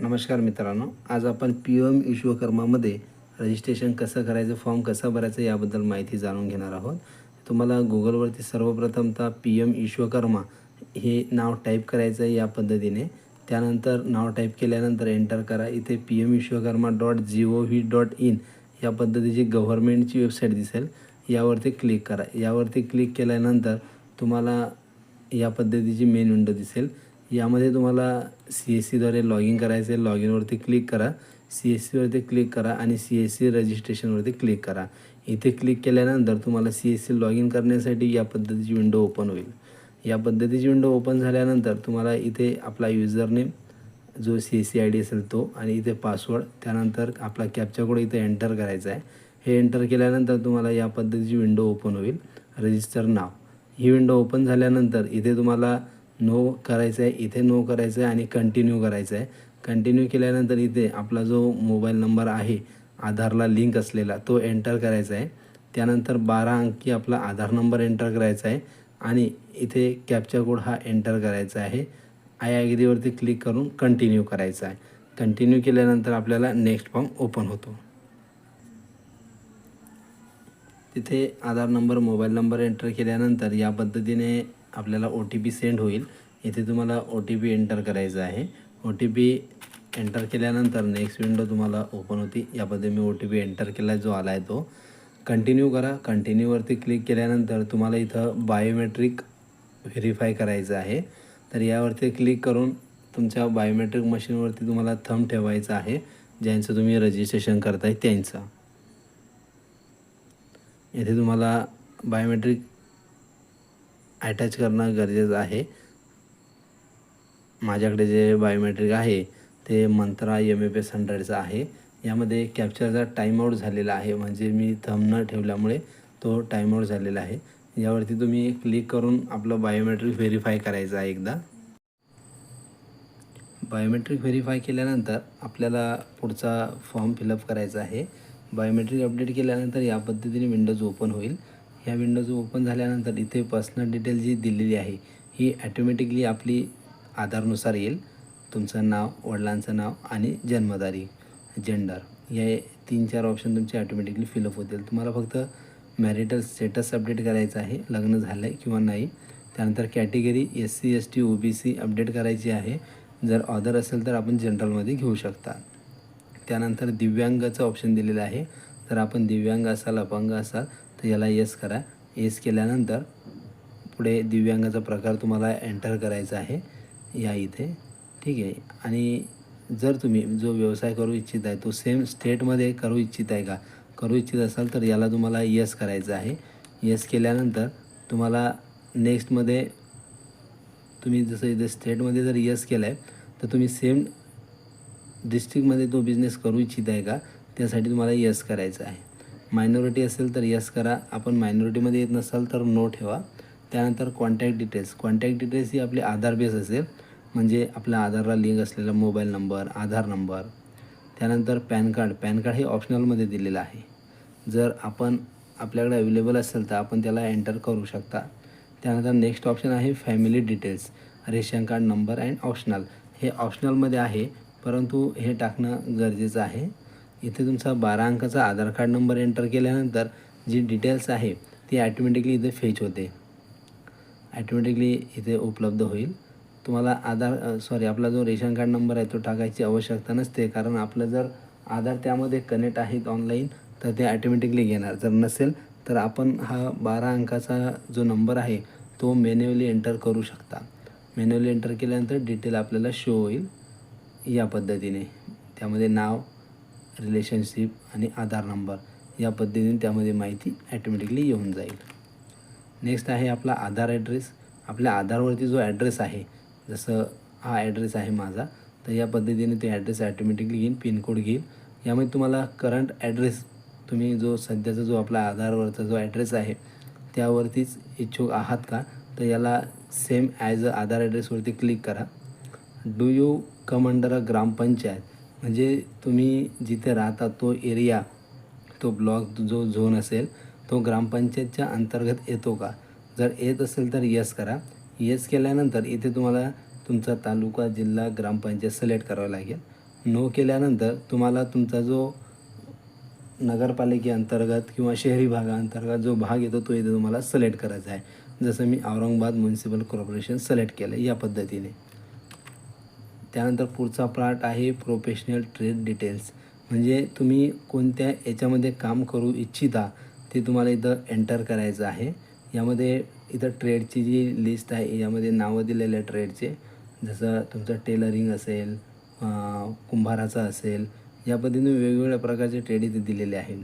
नमस्कार मित्रांनो आज आपण पी एम विश्वकर्मामध्ये रजिस्ट्रेशन कसं करायचं फॉर्म कसा भरायचा याबद्दल माहिती जाणून घेणार आहोत. तुम्हाला गुगलवरती सर्वप्रथमतः पी एम विश्वकर्मा हे नाव टाईप करायचं आहे या पद्धतीने. त्यानंतर नाव टाईप केल्यानंतर एंटर करा. इथे P M Vishwakarma dot G O V dot in या पद्धतीची गव्हर्मेंटची वेबसाईट दिसेल. यावरती क्लिक करा. यावरती क्लिक केल्यानंतर तुम्हाला या पद्धतीची मेन विंडो दिसेल. यामध्ये तुम्हाला सी एस सीद्वारे लॉग इन करायचं आहे लॉग इनवरती क्लिक करा सी एस सीवरती क्लिक करा आणि सी एस सी रजिस्ट्रेशनवरती क्लिक करा. इथे क्लिक केल्यानंतर तुम्हाला C S C log in करण्यासाठी या पद्धतीची विंडो ओपन होईल. या पद्धतीची विंडो ओपन झाल्यानंतर तुम्हाला इथे आपला युजर नेम जो C S C I D असेल तो आणि इथे पासवर्ड त्यानंतर आपला कॅपचा कोड इथे एंटर करायचा आहे हे एंटर केल्यानंतर तुम्हाला या पद्धतीची विंडो ओपन होईल. रजिस्टर नाव ही विंडो ओपन झाल्यानंतर इथे तुम्हाला नो करायचं आहे इथे नो करायचं आहे आणि कंटिन्यू करायचं आहे कंटिन्यू केल्यानंतर इथे आपला जो मोबाईल नंबर आहे आधारला लिंक असलेला तो एंटर करायचा आहे त्यानंतर बारा अंकी आपला आधार नंबर एंटर करायचा आहे आणि इथे कॅप्चर कोड हा एंटर करायचा आहे. आय ॲग्रीवरती क्लिक करून कंटिन्यू करायचा आहे कंटिन्यू केल्यानंतर आपल्याला नेक्स्ट फॉर्म ओपन होतो. तिथे Aadhaar number mobile number enter केल्यानंतर या पद्धतीने आपल्याला ओ टी पी सेंड होईल. इथे तुम्हाला ओ टी पी एंटर करायचा आहे. ओ टी पी एंटर केल्यानंतर नेक्स्ट विंडो तुम्हाला ओपन होती. यामध्ये मी ओ टी पी एंटर केला जो आला आहे तो. कंटिन्यू करा. कंटिन्यूवरती क्लिक केल्यानंतर तुम्हाला इथं बायोमेट्रिक व्हेरीफाय करायचं आहे. तर यावरती क्लिक करून तुमच्या बायोमेट्रिक मशीनवरती तुम्हाला थंब ठेवायचा आहे. ज्यांचं तुम्ही रजिस्ट्रेशन करताय त्यांचं. येथे तुम्हाला बायोमेट्रिक अटॅच करणं गरजेचं आहे. माझ्याकडे जे बायोमेट्रिक आहे ते मंत्रा एम एफ एस हंड्रेडचा आहे. यामध्ये कॅप्चरचा टाईमआउट झालेला आहे. म्हणजे मी थम न ठेवल्यामुळे तो टाईमआउट झालेला आहे. यावरती तुम्ही क्लिक करून आपलं बायोमेट्रिक व्हेरीफाय करायचं आहे एकदा. बायोमेट्रिक व्हेरीफाय केल्यानंतर आपल्याला पुढचा फॉर्म फिलअप करायचा आहे. बायोमेट्रिक अपडेट केल्यानंतर या पद्धतीने विंडोज ओपन होईल. ह्या विंडोज ओपन झाल्यानंतर इथे पर्सनल डिटेल जी दिलेली आहे ही ॲटोमॅटिकली आपली आधारनुसार येईल. तुमचं नाव वडिलांचं नाव आणि जन्मतारीख जेंडर हे तीन चार ऑप्शन तुमचे ॲटोमॅटिकली फिलअप होतील. तुम्हाला फक्त मॅरिटल स्टेटस अपडेट करायचं आहे लग्न झालं आहे किंवा नाही. त्यानंतर category S C S T O B C update करायची आहे. जर ऑदर असेल तर आपण जनरलमध्ये घेऊ शकता. त्यानंतर दिव्यांगाचं ऑप्शन दिलेलं आहे. जर आपण दिव्यांग असाल अपंग असाल तर याला येस करा. येस केल्यानंतर पुढे दिव्यांगाचा प्रकार तुम्हाला एंटर करायचा आहे. या इथे. ठीक आहे. आणि जर तुम्ही जो व्यवसाय करू इच्छित आहे तो सेम स्टेटमध्ये करू इच्छित आहे का? करू इच्छित असाल तर याला तुम्हाला येस करायचं आहे. येस केल्यानंतर तुम्हाला नेक्स्टमध्ये तुम्ही जसं इथे स्टेटमध्ये जर येस केलं आहे तर तुम्ही सेम डिस्ट्रिक्टमध्ये तो बिझनेस करू इच्छित आहे का? त्यासाठी तुम्हाला यस करायचं आहे. मायनॉरिटी असेल तर यस करा. आपण मायनॉरिटीमध्ये येत नसाल तर नो ठेवा. त्यानंतर कॉन्टॅक्ट डिटेल्स कॉन्टॅक्ट डिटेल्स ही आपली आधार बेस असेल. म्हणजे आपल्या आधारला लिंक असलेला मोबाईल नंबर आधार नंबर त्यानंतर पॅन कार्ड पॅन कार्ड हे ऑप्शनलमध्ये दिलेलं आहे. जर आपण आपल्याकडे अवेलेबल असेल तर आपण त्याला एंटर करू शकता. त्यानंतर नेक्स्ट ऑप्शन आहे family details ration card number and optional हे ऑप्शनलमध्ये आहे परंतु हे टाकणं गरजेचं आहे. इथे तुमचा बारा अंकाचा आधार कार्ड नंबर एंटर केल्यानंतर जी डिटेल्स आहे ती ॲटोमॅटिकली इथे फेच होते. ॲटोमॅटिकली इथे उपलब्ध होईल. तुम्हाला आधार सॉरी आपला जो रेशन कार्ड नंबर आहे तो टाकायची आवश्यकता नसते कारण आपलं जर आधार त्यामध्ये कनेक्ट आहेत ऑनलाईन तर ते ॲटोमॅटिकली घेणार. जर नसेल तर आपण हा बारा अंकाचा जो नंबर आहे तो मॅन्युअली एंटर करू शकता. मॅन्युअली एंटर केल्यानंतर डिटेल आपल्याला शो होईल. या पद्धतीने. त्यामध्ये नाव रिलेशनशिप आणि आधार नंबर या पद्धतीने त्यामध्ये माहिती ॲटोमॅटिकली येऊन जाईल. नेक्स्ट आहे आपला आधार ॲड्रेस आपल्या आधारवरती जो ॲड्रेस आहे जसं हा ॲड्रेस आहे माझा तर या पद्धतीने ते ॲड्रेस ॲटोमॅटिकली घेईन पिनकोड घेईल. यामध्ये तुम्हाला करंट ॲड्रेस तुम्ही जो सध्याचा जो आपला आधारवरचा जो ॲड्रेस आहे त्यावरतीच इच्छुक आहात का? तर याला सेम ॲज अ आधार ॲड्रेसवरती क्लिक करा. Do you come under a gram panchayat? म्हणजे तुम्ही जिथे राहता तो एरिया तो ब्लॉक जो झोन असेल तो ग्रामपंचायतच्या अंतर्गत येतो का? जर येत असेल तर येस करा. येस केल्यानंतर इथे तुम्हाला तुमचा तालुका जिल्हा ग्रामपंचायत सिलेक्ट करावं लागेल. नो केल्यानंतर तुम्हाला तुमचा जो नगरपालिकेअंतर्गत किंवा शहरी भागाअंतर्गत जो भाग येतो तो इथे तुम्हाला सिलेक्ट करायचा आहे. जसं मी औरंगाबाद म्युन्सिपल कॉर्पोरेशन सिलेक्ट केलं या पद्धतीने. त्यानंतर पुढचा पार्ट आहे प्रोफेशनल ट्रेड डिटेल्स म्हणजे तुम्ही कोणत्या याच्यामध्ये काम करू इच्छिता ते तुम्हाला इथं एंटर करायचं आहे. यामध्ये इथं ट्रेडची जी लिस्ट आहे यामध्ये नावं दिलेले आहे ट्रेडचे जसं तुमचं टेलरिंग असेल कुंभाराचा कुंभाराचं असेल या पद्धतीने वेगवेगळ्या प्रकारचे ट्रेड इथे दिलेले आहेत.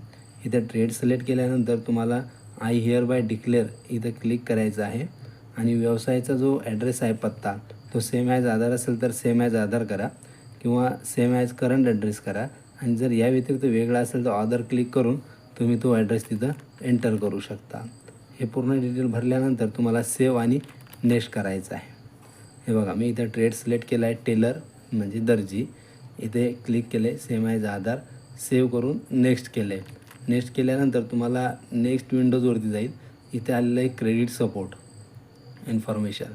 इथं ट्रेड सिलेक्ट केल्यानंतर तुम्हाला आय हिअर बाय डिक्लेअर इथं क्लिक करायचं आहे. आणि व्यवसायाचा जो ॲड्रेस आहे पत्ता तो सेम ॲज आधार असेल तर सेम ॲज आधार करा किंवा सेम ॲज करंट ॲड्रेस करा. आणि जर या व्यतिरिक्त वेगळा असेल तर ऑदर क्लिक करून तुम्ही तो ॲड्रेस तिथं एंटर करू शकता. हे पूर्ण डिटेल भरल्यानंतर तुम्हाला सेव्ह आणि नेक्स्ट करायचं आहे. हे बघा मी इथं ट्रेड सिलेक्ट केला आहे टेलर म्हणजे दर्जी. इथे क्लिक केले सेम ॲज आधार. सेव्ह करून नेक्स्ट केले नेक्स्ट केल्यानंतर तुम्हाला नेक्स्ट विंडोजवरती जाईल. इथे आलेलं आहे क्रेडिट सपोर्ट इन्फॉर्मेशन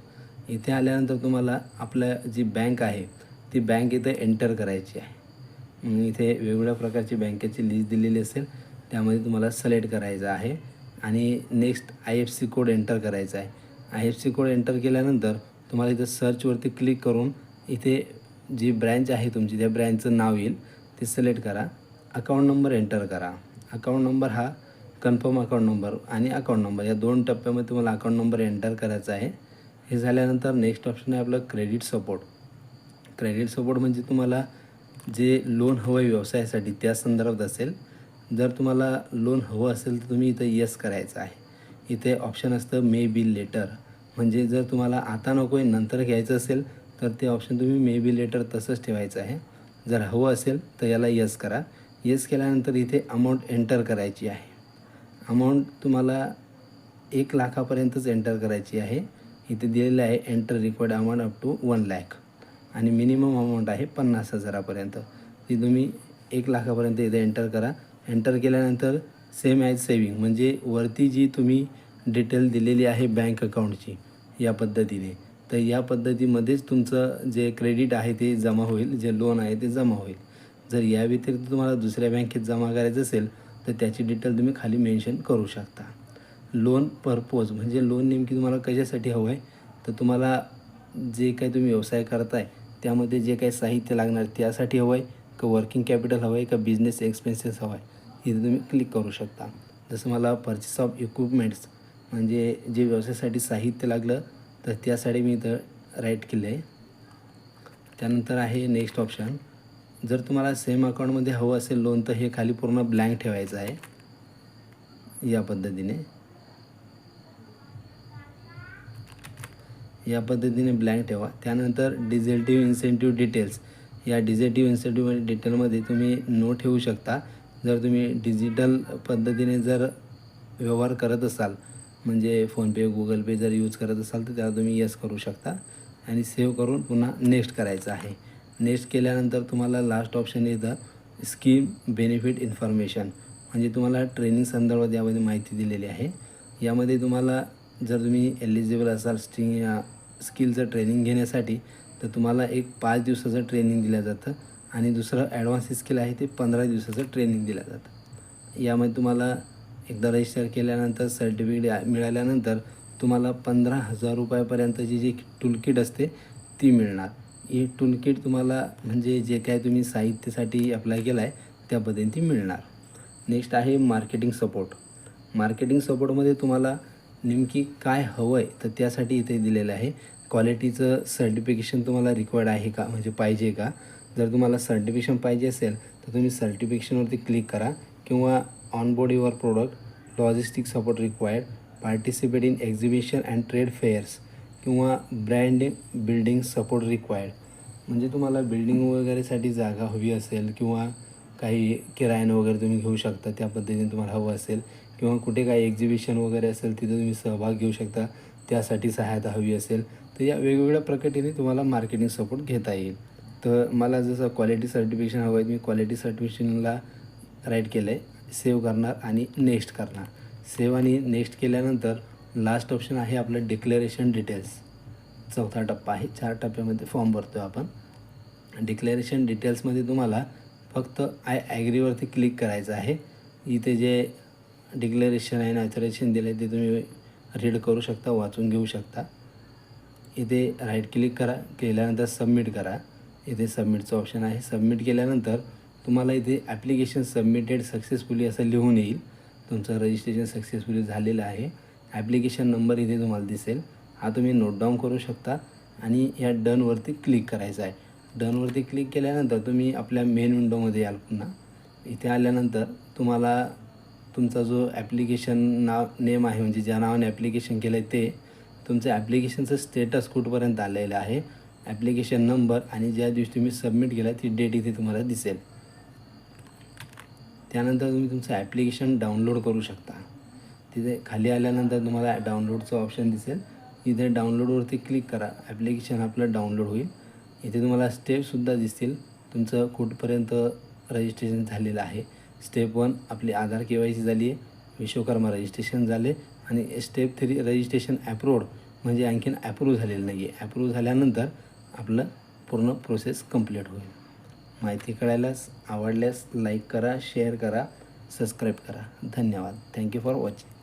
इथे आल्यानंतर तुम्हाला आपलं जी बँक आहे ती बँक इथे एंटर करायची आहे. इथे वेगवेगळ्या प्रकारची बँकेची लिस्ट दिलेली असेल त्यामध्ये तुम्हाला सिलेक्ट करायचं आहे. आणि next I F C code enter करायचा आहे. I F C code enter केल्यानंतर तुम्हाला इथं सर्चवरती क्लिक करून इथे जी ब्रँच आहे तुमची त्या ब्रँचचं नाव येईल. ते सिलेक्ट करा. अकाउंट नंबर एंटर करा. अकाउंट नंबर हा कन्फर्म अकाउंट नंबर आणि अकाउंट नंबर या दोन टप्प्यामध्ये तुम्हाला अकाउंट नंबर एंटर करायचा आहे. हे झाल्यानंतर नेक्स्ट ऑप्शन आहे आपलं क्रेडिट सपोर्ट क्रेडिट सपोर्ट म्हणजे तुम्हाला जे लोन हवं आहे व्यवसायासाठी त्या संदर्भात असेल. जर तुम्हाला लोन हवं असेल तर तुम्ही इथं येस करायचं आहे. इथे ऑप्शन असतं मे बी लेटर म्हणजे जर तुम्हाला आता नको आहे नंतर घ्यायचं असेल तर ते ऑप्शन तुम्ही मे बी लेटर तसंच ठेवायचं आहे. जर हवं असेल तर याला येस करा. येस केल्यानंतर इथे अमाऊंट एंटर करायची आहे. अमाऊंट तुम्हाला एक लाखापर्यंतच एंटर करायची आहे. इथे दिलेलं आहे enter required amount up to one lakh आणि मिनिमम अमाऊंट आहे पन्नास हजारापर्यंत. ती तुम्ही एक लाखापर्यंत इथे एंटर करा. एंटर केल्यानंतर सेम ॲज सेविंग म्हणजे वरती जी तुम्ही डिटेल दिलेली आहे बँक अकाउंटची या पद्धतीने. तर या पद्धतीमध्येच तुमचं जे क्रेडिट आहे ते जमा होईल जे लोन आहे ते जमा होईल. जर या व्यतिरिक्त तुम्हाला दुसऱ्या बँकेत जमा करायचं असेल तर त्याची डिटेल तुम्ही खाली मेन्शन करू शकता. लोन पर्पोज म्हणजे लोन नेमकी तुम्हाला कशासाठी हवं आहे तर तुम्हाला जे काही तुम्ही व्यवसाय करताय त्यामध्ये जे काही साहित्य लागणार त्यासाठी हवं आहे का वर्किंग कॅपिटल हवं आहे का बिझनेस एक्सपेन्सेस हवं आहे इथे तुम्ही क्लिक करू शकता. जसं मला पर्चेस ऑफ इक्विपमेंट्स म्हणजे जे व्यवसायासाठी साहित्य लागलं तर त्यासाठी मी इथं राईट केलं आहे त्यानंतर आहे नेक्स्ट ऑप्शन जर तुम्हाला सेम अकाउंटमध्ये हवं असेल लोन तर हे खाली पूर्ण ब्लँक ठेवायचं आहे. या पद्धतीने. या पद्धतीने ब्लँक ठेवा. त्यानंतर डिझेटिव्ह इन्सेंटिव्ह डिटेल्स या डिझेटिव्ह इन्सेंटिव्ह डिटेलमध्ये तुम्ही नो ठेवू शकता. जर तुम्ही डिजिटल पद्धतीने जर व्यवहार करत असाल म्हणजे फोनपे गुगल पे जर यूज करत असाल तर त्याला तुम्ही यस करू शकता. आणि सेव्ह करून पुन्हा नेक्स्ट करायचं आहे. नेक्स्ट केल्यानंतर तुम्हाला लास्ट ऑप्शन येतं स्कीम बेनिफिट इन्फॉर्मेशन म्हणजे तुम्हाला ट्रेनिंग संदर्भात यामध्ये माहिती दिलेली आहे. यामध्ये तुम्हाला जर तुम्ही एलिजिबल असाल स्टिंग या स्किलचं ट्रेनिंग घेण्यासाठी तर तुम्हाला एक पाच दिवसाचं ट्रेनिंग दिलं जातं आणि दुसरं ॲडव्हान्स स्किल आहे ते पंधरा दिवसाचं ट्रेनिंग दिलं जातं. यामध्ये तुम्हाला एकदा रजिस्टर केल्यानंतर सर्टिफिकेट मिळाल्यानंतर तुम्हाला पंधरा हजार रुपयापर्यंतची जी टूलकिट असते ती मिळणार. ही टूलकिट तुम्हाला म्हणजे जे काय तुम्ही साहित्यासाठी अप्लाय केलं आहे त्या पद्धतीने ती मिळणार. नेक्स्ट आहे मार्केटिंग सपोर्ट मार्केटिंग सपोर्टमध्ये तुम्हाला नेमकी काय हवं आहे तर त्यासाठी इथे दिलेलं आहे. क्वालिटीचं सर्टिफिकेशन तुम्हाला रिक्वायर्ड आहे का? म्हणजे पाहिजे का? जर तुम्हाला सर्टिफिकेशन पाहिजे असेल तर तुम्ही सर्टिफिकेशनवरती क्लिक करा किंवा on board your product logistic support required participate in exhibition and trade fairs किंवा ब्रँड बिल्डिंग सपोर्ट रिक्वायर्ड म्हणजे तुम्हाला बिल्डिंग वगैरेसाठी जागा हवी असेल किंवा काही किरायानं वगैरे तुम्ही घेऊ शकता त्या पद्धतीने तुम्हाला हवं असेल. किंवा कुठे काही एक्झिबिशन वगैरे असेल तिथे तुम्ही सहभाग घेऊ शकता. त्यासाठी सहायता हवी असेल. तर या वेगवेगळ्या प्रकटीने तुम्हाला मार्केटिंग सपोर्ट घेता येईल. तर मला जसं क्वालिटी सर्टिफिकेशन हवं आहे मी क्वालिटी सर्टिफिकेशनला राईट केलं आहे सेव्ह करणार आणि नेक्स्ट करणार. सेव्ह आणि नेक्स्ट केल्यानंतर लास्ट ऑप्शन आहे आपलं डिक्लेरेशन डिटेल्स चौथा टप्पा आहे. चार टप्प्यामध्ये फॉर्म भरतो आहे आपण डिक्लेरेशन डिटेल्समध्ये तुम्हाला फक्त आय ॲग्रीवरती क्लिक करायचं आहे. इथे जे डिक्लेरेशन आहे ऑथरायझेशन दिलं आहे ते तुम्ही रीड करू शकता वाचून घेऊ शकता. इथे राईट क्लिक करा केल्यानंतर सबमिट करा. इथे सबमिटचं ऑप्शन आहे. सबमिट केल्यानंतर तुम्हाला इथे ॲप्लिकेशन सबमिटेड सक्सेसफुली असं लिहून येईल. तुमचं रजिस्ट्रेशन सक्सेसफुली झालेलं आहे. ॲप्लिकेशन नंबर इथे तुम्हाला दिसेल. हा तुम्ही नोट डाऊन करू शकता आणि या डनवरती क्लिक करायचं आहे. डनवरती क्लिक केल्यानंतर तुम्ही आपल्या मेन विंडोमध्ये याल पुन्हा. इथे आल्यानंतर तुम्हाला तुमचा जो ॲप्लिकेशन नाव नेम आहे म्हणजे ज्या नावाने ॲप्लिकेशन केलं आहे ते तुमचं ॲप्लिकेशनचं स्टेटस कुठपर्यंत आलेलं आहे ॲप्लिकेशन नंबर आणि ज्या दिवशी तुम्ही सबमिट केला ती डेट इथे तुम्हाला दिसेल. त्यानंतर तुम्ही तुमचं ॲप्लिकेशन डाउनलोड करू शकता. तिथे खाली आल्यानंतर तुम्हाला डाउनलोडचं ऑप्शन दिसेल. इथे डाउनलोडवरती क्लिक करा. ॲप्लिकेशन आपलं डाउनलोड होईल. इथे तुम्हाला स्टेपसुद्धा दिसतील. तुमचं कुठपर्यंत रजिस्ट्रेशन झालेलं आहे. स्टेप वन आपली आधार के वाय सी झाली आहे विश्वकर्मा रजिस्ट्रेशन झाले आणि स्टेप थ्री रजिस्ट्रेशन ॲप्रूव्ड म्हणजे आणखीन ॲप्रूव्ह झालेलं नाही आहे ॲप्रूव्ह झाल्यानंतर आपलं पूर्ण प्रोसेस कंप्लीट होईल. माहिती कळायलाच आवडल्यास लाईक करा शेअर करा सबस्क्राईब करा. धन्यवाद. Thank you for watching